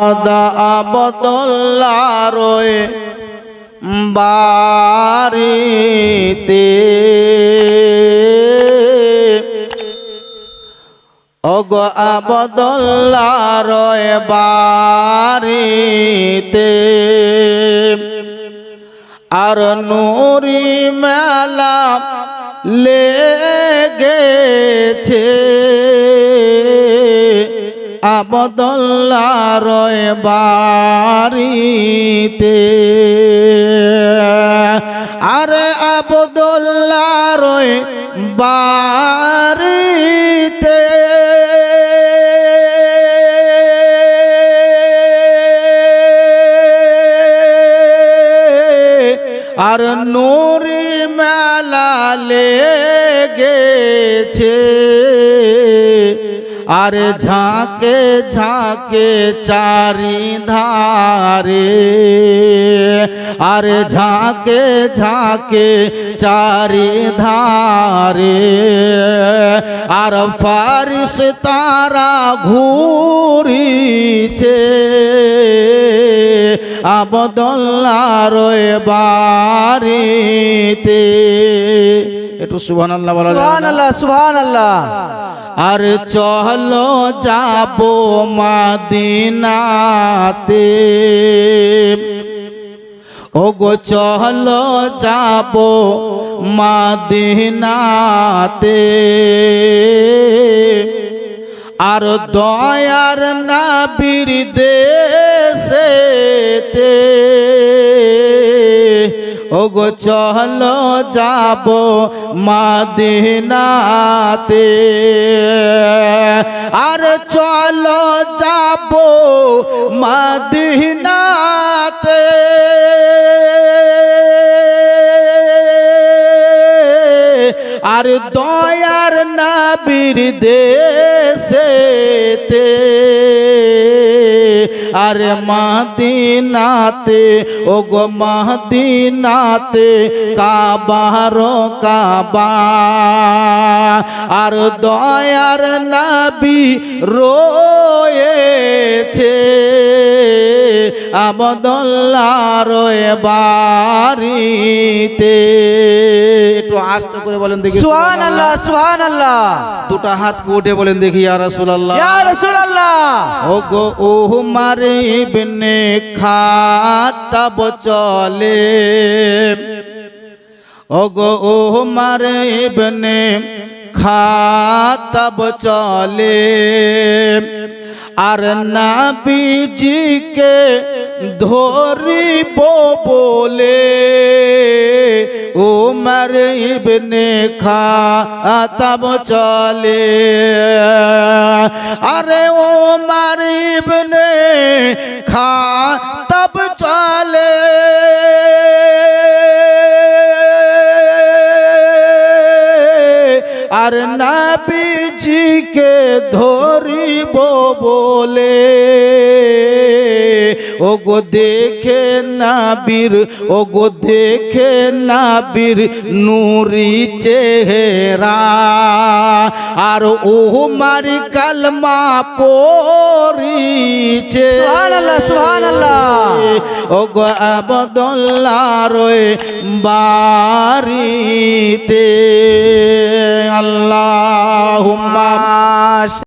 আদা আবদুল্লারয় বাড়িতে। অগ আবদুল্লারয় বাড়িতে। আর নুরি মেলা লেগেছে আবদুল্লার বাড়িতে। আরে আবদুল্লার বাড়িতে। আর নুরি মেলা লেগেছে। আর ঝাঁকে ঝাঁকে চারি ধারে আর ঝাঁকে ঝাঁকে চারি ধারে আর ফারিস তারা ঘুরিছে। আবদুল্লার বাড়িতে। একটু সুবহান আল্লাহ বলা যাবে সুবহান না? আল্লাহ সুবহান আল্লাহ আর চলো যাব মাদিনাতে। ও গো চলো যাব মাদিনাতে। আর দয়ার নাবির দেশেতে ও গো চলো যাব মাদিনাতে। আর চলো যাব মাদিনাতে। আর দয়ার নাবির দেশেতে আর মাদিনাতে ও গো মাদিনাতে কাবার কাবা। আর দয়ার নাবি রয়েছে। আবদুল্লার বাড়িতে। একটু আস্তে করে বলেন দেখি। সুবহান আল্লাহ সুবহান আল্লাহ দুটা হাত উঠে বলেন দেখি ইয়া রাসূলুল্লাহ। ইয়া রাসূলুল্লাহ। ও গো উমার ইবনে খাতাব চলে ও গো উমার ইবনে খাতাব চলে আর নাবিজিকে ধরিব বলে উমর ইবনে খাতাব চলে। আরে উমর ইবনে খাতাব চলে। আর নাবিজিকে ধরিব বলে ওগো দেখে নাবির ও গো দেখে নাবির নুরি চেহারা আর ও মারি কালমা পড়িছে সুবহানাল্লাহ, সুবহানাল্লাহ। ও গো আবদুল্লাহ বাড়িতে আল্লাহুম্মা